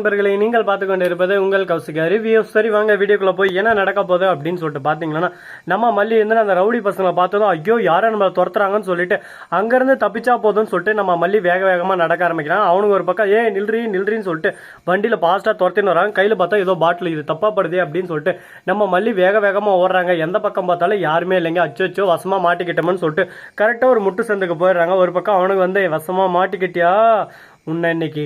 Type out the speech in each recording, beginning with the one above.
நண்பர்களை நீங்கள் பார்த்து கொண்டு இருப்பது உங்கள் கௌசிகா ரிவ்யூ சரி வாங்க வீடியோக்குள்ள போய் என்ன நடக்க போகுது அப்படின்னு சொல்லிட்டு பார்த்தீங்கன்னா நம்ம மல்லி இருந்து அந்த ரவுடி பசங்களை பார்த்ததும் ஐயோ யாரை நம்ம துரத்துறாங்கன்னு சொல்லிட்டு அங்கேருந்து தப்பிச்சா போதும்னு சொல்லிட்டு நம்ம மல்லி வேக வேகமாக நடக்க ஆரம்பிக்கிறான். அவனுக்கு ஒரு பக்கம் ஏ நில்றி நில்றின்னு சொல்லிட்டு வண்டியில் ஃபாஸ்ட்டாக துரத்தின்னு வராங்க. கையில் பார்த்தா ஏதோ பாட்டில் இது தப்பாப்படுது அப்படின்னு சொல்லிட்டு நம்ம மல்லி வேக வேகமாக ஓடுறாங்க. எந்த பக்கம் பார்த்தாலும் யாருமே இல்லைங்க. அச்சோ வசமாக மாட்டிக்கிட்டோம்னு சொல்லிட்டு கரெக்டாக ஒரு முட்டு சந்துக்கு போயிடுறாங்க. ஒரு பக்கம் அவனுக்கு வந்து வசமாக மாட்டிக்கிட்டியா? உன்னை இன்னைக்கு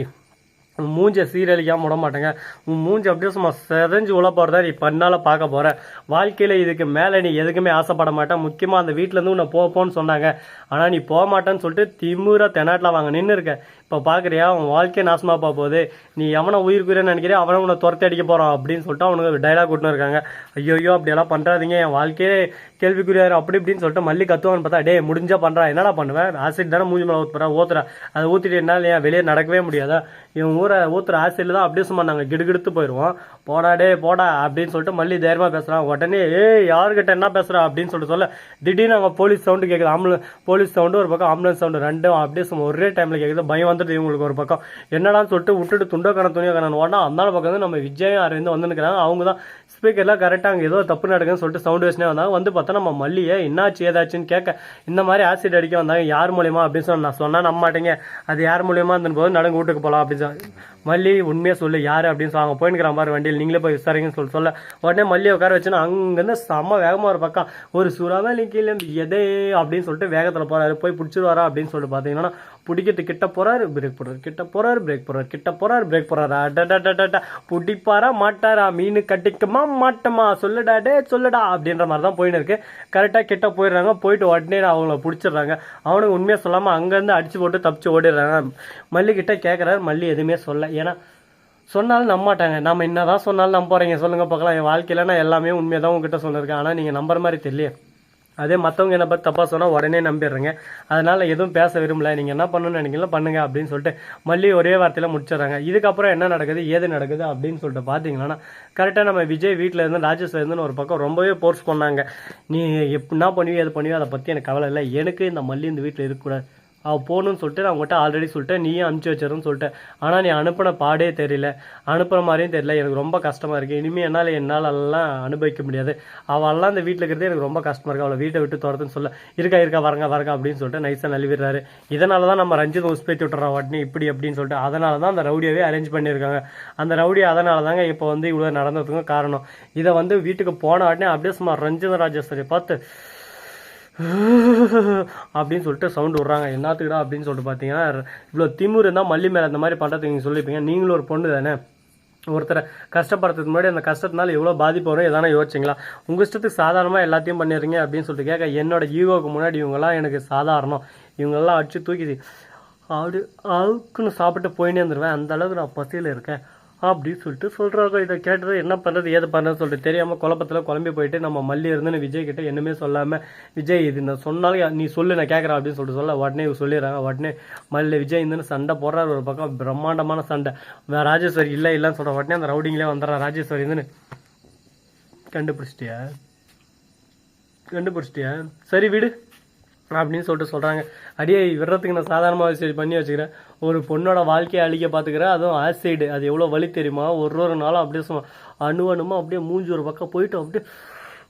மூஞ்சை சீரழிக்காம விட மாட்டேங்க. உன் மூஞ்சி அப்படியே சும்மா செதஞ்சு உள்ள போகிறதா நீ பண்ணால் பார்க்க போகிறேன் வாழ்க்கையில் இதுக்கு மேலே நீ எதுக்குமே ஆசைப்பட மாட்டேன். முக்கியமாக அந்த வீட்டிலேருந்து உன்னை போப்போன்னு சொன்னாங்க. ஆனால் நீ போக மாட்டேன்னு சொல்லிட்டு திமுற தெனாட்டில் வாங்க நின்று இருக்க. இப்போ பார்க்குறியா உன் வாழ்க்கையை நாசமாக போக போகுது. நீ எவனை உயிருக்குறேன்னு நினைக்கிறே அவனை உன்னை துரத்தி அடிக்க போகிறான் அப்படின்னு சொல்லிட்டு அவனுக்கு டைலாக் விட்டுன்னு இருக்காங்க. ஐயோ அப்படியெல்லாம் பண்ணுறாதீங்க என் வாழ்க்கையே கேள்விக்குரியாரு அப்படி இப்படின்னு சொல்லிட்டு மல்லி கத்துவான்னு பார்த்தா டே முடிஞ்சா பண்ணுறா என்னடா பண்ணுவேன் ஆசிட் தானே மூஞ்சி மேலே ஊற்றுறேன் ஊற்றுறேன் அதை ஊற்றிட்டு என்னால் ஏன் வெளியே நடக்கவே முடியாதா? இவன் ஊரை ஊத்துற ஆசையில் தான் அப்படியே சும்மா நாங்கள் கிடுகிடுத்து போயிடுவோம் போடாடே போடா அப்படின்னு சொல்லிட்டு மல்லி தைரியமாக பேசுகிறான் உடனே ஏய் யாருக்கிட்ட என்ன பேசுகிறா அப்படின்னு சொல்லிட்டு சொல்ல திடீர்னு அங்கே போலீஸ் சவுண்டு கேட்குது ஆம்புலன்ஸ் போலீஸ் சவுண்டு ஒரு பக்கம் ஆம்புலன்ஸ் சவுண்டு ரெண்டும் அப்படியே சும்மா ஒரே டைமில் கேட்குது பயம் வந்துட்டு இவங்களுக்கு ஒரு பக்கம். என்னடான்னு சொல்லிட்டு விட்டுட்டு துண்டக்கான துணியக்கான ஓடனா அந்த பக்கம் வந்து நம்ம விஜயம் அரவிந்த் வந்துருக்கிறாங்க அவங்க தான் ஸ்பீக்கர்லாம் கரெக்டாக அங்கே ஏதோ தப்பு நடக்குதுன்னு சொல்லிட்டு சவுண்ட் வச்சுனே வந்தாங்க. வந்து பார்த்தா நம்ம மல்லியை என்னாச்சு ஏதாச்சுன்னு கேட்க இந்த மாதிரி ஆசிட் அடிக்க வந்தாங்க. யார் மூலியமா அப்படின்னு சொல்லி நான் சொன்னால் நம்ப மாட்டேங்க. அது யார் மூலியமா இருந்த போது நடந்து வீட்டுக்கு போகலாம் அப்படின்னு சொல்லி மல்லி உண்மையாக சொல்லு யார் அப்படின்னு சொல்லி அவங்க போயின்னுக்கிற மாதிரி வண்டியில் நீங்களே போய் விசாரிங்கன்னு சொல்லி சொல்ல. உடனே மல்லியை உட்கார வச்சுன்னா அங்கேருந்து செம்ம வேகமாக ஒரு பக்கம் ஒரு சுறாமலி கீழே எதே? அப்படின்னு சொல்லிட்டு வேகத்தில் போறாரு. போய் பிடிச்சிருவாரா அப்படின்னு சொல்லிட்டு பார்த்தீங்கன்னா பிடிக்கிட்டு கிட்ட போறாரு பிரேக் போடுறாரு கிட்ட போறாரு பிரேக் போடுறாரு கிட்ட போறாரு பிரேக் போடுறாரு அடடடடடா பிடிப்பாரா மாட்டாரா மீன் கட்டிக்குமா மாட்டமா சொல்லுடா டே சொல்லுடா அப்படின்ற மாதிரி தான் போயின்னு இருக்கு. கரெக்டாக கிட்ட போயிடுறாங்க போயிட்டு உடனே அவங்கள பிடிச்சிடுறாங்க. அவனுக்கு உண்மையாக சொல்லாமல் அங்கேருந்து அடிச்சு போட்டு தப்பிச்சு ஓடிடுறாங்க. மல்லி கிட்ட கேட்குறாரு மல்லி எதுவுமே சொல்ல ஏன்னா சொன்னாலும் நம்ப மாட்டாங்க நம்ம என்னதான் சொன்னாலும் நம்ப போகிறீங்க சொல்லுங்க பார்க்கலாம். என் வாழ்க்கையில நான் எல்லாமே உண்மையாக தான் உங்ககிட்ட சொல்லியிருக்கேன் ஆனால் நீங்கள் நம்புற மாதிரி தெரியல. அதே மற்றவங்க என்ன பற்றி தப்பாக சொன்னால் உடனே நம்பிடுறேங்க. அதனால் எதுவும் பேச விரும்பல. நீங்கள் என்ன பண்ணணும்னு நினைக்கிறீங்களோ பண்ணுங்க அப்படின்னு சொல்லிட்டு மல்லி ஒரே வார்த்தையில் முடிச்சிடுறாங்க. இதுக்கப்புறம் என்ன நடக்குது ஏது நடக்குது அப்படின்னு சொல்லிட்டு பார்த்தீங்கன்னா கரெக்டாக நம்ம விஜய் வீட்டில் இருந்து ராஜேஷ் இருந்துன்னு ஒரு பக்கம் ரொம்பவே போர்ஸ் பண்ணாங்க. நீ எப்படின்னா பண்ணுவியோ எது பண்ணுவியோ அதை பற்றி எனக்கு கவலை இல்லை. எனக்கு இந்த மல்லி இந்த வீட்டில் இருக்கக்கூடாது. அவள் போகணும்னு சொல்லிட்டு நான் உங்கள்கிட்ட ஆல்ரெடி சொல்லிட்டேன். நீயே அனுப்பிச்சி வச்சிருன்னு சொல்லிட்டேன். ஆனால் நீ அனுப்பின பாடே தெரியல. அனுப்புகிற மாதிரியும் தெரியல. எனக்கு ரொம்ப கஷ்டமாக இருக்குது இனிமேல் என்னால் என்னால் எல்லாம் அனுபவிக்க முடியாது. அவள்லாம் அந்த வீட்டில் இருக்கிறது எனக்கு ரொம்ப கஷ்டமாக இருக்குது அவளை வீட்டை விட்டு துரத்துன்னு சொல்ல இருக்கா இருக்கா வரங்க வரங்க அப்படின்னு சொல்லிட்டு நைஸாக நழுவிடுறாரு. இதனால தான் நம்ம ரஞ்சித் உஸ்பேத்தி விட்டுறோம் உடனே இப்படி அப்படின்னு சொல்லிட்டு. அதனால தான் அந்த ரவுடியாவே அரேஞ்ச் பண்ணியிருக்காங்க. அந்த ரவுடி அதனால தாங்க இப்போ வந்து இவ்வளோ நடந்ததுக்கும் காரணம். இதை வந்து வீட்டுக்கு போன உடனே அப்படியே சும்மா ரஞ்சித ராஜேஸ்வரி பார்த்து அப்படின்னு சொல்லிட்டு சவுண்ட் விட்றாங்க. என்னத்துக்குடா அப்படின்னு சொல்லிட்டு பார்த்தீங்கன்னா இவ்வளோ திமுர் இருந்தால் மல்லி மேலே அந்த மாதிரி பண்ணுறதுக்கு நீங்கள் சொல்லிப்பீங்க. நீங்களும் ஒரு பொண்ணு தானே? ஒருத்தரை கஷ்டப்படுறதுக்கு முன்னாடி அந்த கஷ்டத்தினால எவ்வளோ பாதிப்பு வரும் எதனா யோசிச்சிங்களா? உங்கள் இஷ்டத்துக்கு சாதாரணமாக எல்லாத்தையும் பண்ணிடுறீங்க அப்படின்னு சொல்லிட்டு கேட்க என்னோட ஈகோவுக்கு முன்னாடி இவங்கெல்லாம் எனக்கு சாதாரணம். இவங்கெல்லாம் அடிச்சு தூக்கி அப்படி அவுக்குன்னு சாப்பிட்டு போயின்னே இருந்துருவேன். அந்த அளவுக்கு நான் பசியில் இருக்கேன். அப்படின்னு சொல்லிட்டு சொல்கிறாங்க இதை கேட்டது என்ன பண்ணுறது ஏது பண்ணுறது சொல்லிட்டு தெரியாமல் குழப்பத்தில் குழம்பி போயிட்டு நம்ம மல்லி இருந்து விஜய் கிட்ட என்னமே சொல்லாமல் விஜய் இது நான் சொன்னாலும் நீ சொல்லு நான் கேட்குறேன் அப்படின்னு சொல்லிட்டு சொல்ல உடனே சொல்லிடுறாங்க. உடனே மல்லி விஜய் இருந்துன்னு சண்டை போடுறாரு ஒரு பக்கம் பிரம்மாண்டமான சண்டை. ராஜேஸ்வரி இல்லை இல்லைன்னு சொல்கிற உடனே அந்த ரவுடிங்லேயே வந்துடுறான் ராஜேஸ்வரி இருந்துன்னு கண்டுபிடிச்சிட்டியா? கண்டுபிடிச்சிட்டியா? சரி விடு. அப்படின்னு சொல்லிட்டு சொல்கிறாங்க அடியே விடுறதுக்கு நான் சாதாரணமாக சரி பண்ணி வச்சுக்கிறேன். ஒரு பொண்ணோட வாழ்க்கையை அழிக்க பார்த்துக்கிறேன். அதுவும் ஆசைடு அது எவ்வளோ வலி தெரியுமா? ஒரு ஒரு நாளும் அப்படியே சும்மா அணு அணுமா அப்படியே மூஞ்சி ஒரு பக்கம் போயிட்டு அப்படியே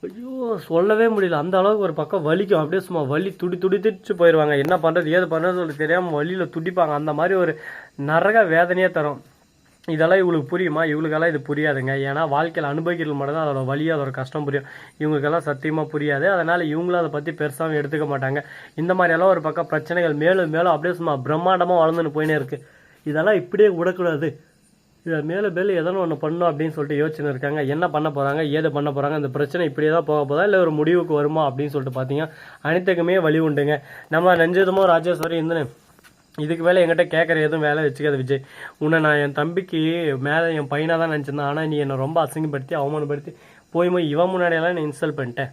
ஐயோ சொல்லவே முடியல. அந்த அளவுக்கு ஒரு பக்கம் வலிக்கும். அப்படியே சும்மா வலி துடி துடித்துச்சு போயிடுவாங்க என்ன பண்ணுறது ஏது பண்ணுறது சொல்லி தெரியாமல் வழியில் துடிப்பாங்க. அந்த மாதிரி ஒரு நரக வேதனையே தரும். இதெல்லாம் இவங்களுக்கு புரியுமா? இவங்களுக்கெல்லாம் இது புரியாதுங்க. ஏன்னா வாழ்க்கையில் அனுபவிக்கிறது மட்டும்தான் அதோட வழி அதோட கஷ்டம் புரியும். இவங்களுக்கெல்லாம் சத்தியமாக புரியாது. அதனால் இவங்களும் அதை பற்றி பெருசாகவும் எடுத்துக்க மாட்டாங்க. இந்த மாதிரியெல்லாம் ஒரு பக்கம் பிரச்சனைகள் மேலும் மேலும் அப்படியே சும்மா பிரம்மாண்டமாக வளர்ந்துன்னு போயினே இருக்குது இதெல்லாம் இப்படியே விடக்கூடாது. இதை மேலே மேலே எதனா ஒன்று பண்ணும் அப்படின்னு சொல்லிட்டு யோசனை இருக்காங்க. என்ன பண்ண போகிறாங்க ஏது பண்ண போகிறாங்க இந்த பிரச்சனை இப்படியே தான் போக போதா? இல்லை ஒரு முடிவுக்கு வருமா அப்படின்னு சொல்லிட்டு பார்த்தீங்கன்னா அனைத்துக்குமே வழி உண்டுங்க. நம்ம நெஞ்சதுமோ ராஜேஸ்வரி இருந்துன்னு இதுக்கு மேலே என்கிட்ட கேட்குற எதுவும் வேலை வச்சுக்காது விஜய். உன்னை நான் என் தம்பிக்கு மேலே என் பையனாக தான் நினச்சிருந்தேன். ஆனால் நீ என்னை ரொம்ப அசிங்கப்படுத்தி அவமானப்படுத்தி போய் போய் இவன் முன்னாடியெல்லாம் நான் இன்ஸ்டால் பண்ணிட்டேன்.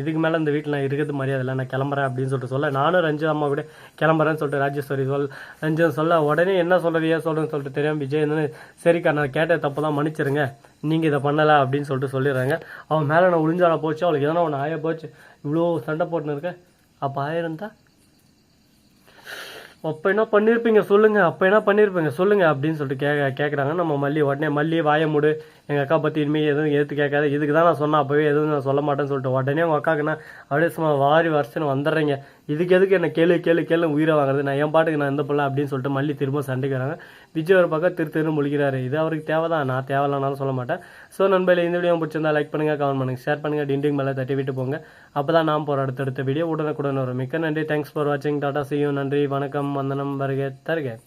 இதுக்கு மேலே இந்த வீட்டில் நான் இருக்கிறது மரியாதை இல்லை. நான் கிளம்புறேன் அப்படின்னு சொல்லிட்டு சொல்ல. நானும் ரஞ்சித் அம்மா கூட கிளம்புறேன்னு சொல்லிட்டு ராஜேஸ்வரி சொல் ரஞ்சித் சொல்ல உடனே என்ன சொல்கிறது ஏன் சொல்கிறேன்னு சொல்லிட்டு தெரியாமல் விஜய் என்ன சரிக்கா நான் கேட்ட தப்பு தான் மன்னிச்சிருங்க. நீங்கள் இதை பண்ணலை அப்படின்னு சொல்லிட்டு சொல்லிடுறாங்க. அவன் மேலே நான் உளிஞ்சால போச்சு. அவளுக்கு எதனா ஒன்று ஆய போச்சு இவ்வளோ சண்டை போட்டுன்னு இருக்கேன் அப்போ ஆயிருந்தா? அப்போ என்ன பண்ணியிருப்பீங்க சொல்லுங்கள் அப்போ என்ன பண்ணியிருப்பீங்க சொல்லுங்கள் அப்படின்னு சொல்லிட்டு கே கேட்குறாங்க நம்ம மல்லி உடனே மல்லி வாய மூடு. எங்கள் அக்கா பற்றி இனிமேல் எதுவும் எடுத்து கேட்காத. இதுக்கு தான் நான் சொன்னேன் அப்போவே எதுவும் நான் சொல்ல மாட்டேன்னு சொல்லிட்டு உடனே உங்கள் அக்காக்குன்னா அப்படியே சும்மா வாரி வருஷன்னு வந்துடுறீங்க. இதுக்கு எதுக்கு என்ன கேளு கேளு கேளு உயிரை வாங்குறது? நான் என் பாட்டுக்கு நான் எந்த பிள்ளை அப்படின்னு சொல்லிட்டு மல்லி திரும்ப சண்டைக்கு வராங்க. விஜய் ஒரு பக்கம் திரு திரு முழிக்கிறாரு. இது அவருக்கு தேவை தான் நான் தேவையில்லனாலும் சொல்ல மாட்டேன். ஸோ நண்பர்களே இந்த வீடியோ பிடிச்சிருந்தா லைக் பண்ணுங்க கமெண்ட் பண்ணுங்க ஷேர் பண்ணுங்க டிண்டிங் மேலே தட்டி விட்டு போங்க. அப்போ தான் நான் போகிற அடுத்தடுத்த வீடியோ உடனுக்குடன் வரும். மிக்க நன்றி. தேங்க்ஸ் ஃபார் வாட்சிங் டாடா செய்யும் நன்றி. வணக்கம். வந்தனம் வருக தருக.